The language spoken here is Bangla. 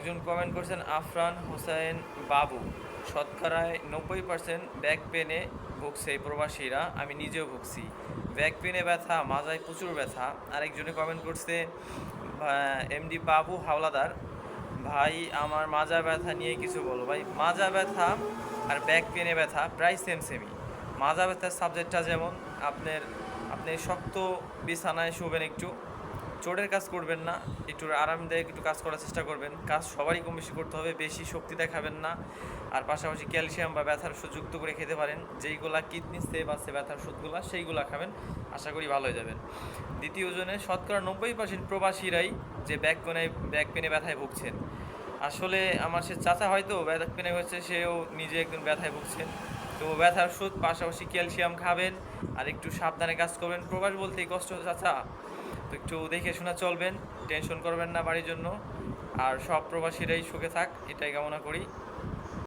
একজন কমেন্ট করছেন, আফরান হোসেন বাবু, শতকরায় নব্বই পার্সেন্ট ব্যাক পেনে ভুগছে প্রবাসীরা, আমি নিজেও ভুগছি। ব্যাক পেনে ব্যথা, মাজায় প্রচুর ব্যথা। আরেকজনে কমেন্ট করছে এমডি বাবু হাওলাদার, ভাই, আমার মাজা ব্যথা নিয়ে কিছু বলো। ভাই, মাজা ব্যথা আর ব্যাক পেনে ব্যথা প্রায় সেম সেমই মাজা ব্যথার সাবজেক্টটা যেমন, আপনার, আপনি শক্ত বিছানায় শুবেন একটু চোটের কাজ করবেন না, একটু আরামদায়ক একটু কাজ করার চেষ্টা করবেন। কাজ সবারই কম বেশি করতে হবে, বেশি শক্তি দেখাবেন না। আর পাশাপাশি ক্যালসিয়াম বা ব্যথার ওষুধ যুক্ত করে খেতে পারেন। যেইগুলা কিডনি সেভ আছে ব্যথার ওষুধগুলো, সেইগুলা খাবেন। আশা করি ভালো হয়ে যাবেন। দ্বিতীয় জনে শতকরা নব্বই পার্সেন্ট প্রবাসীরাই যে ব্যাক পেনে ব্যাক পেনে ব্যথায় ভুগছেন। আসলে আমার সে চাচা হয়তো ব্যাক পেনে হচ্ছে সেও নিজে একজন ব্যথায় ভুগছেন। তো ব্যথার ওষুধ, পাশাপাশি ক্যালসিয়াম খাবেন আর একটু সাবধানে কাজ করবেন। প্রবাস বলতেই কষ্ট চাচা। তো একটু দেখে শোনা চলবেন, টেনশন করবেন না বাড়ির জন্য। আর সব প্রবাসীরাই সুখে থাক, এটাই কামনা করি।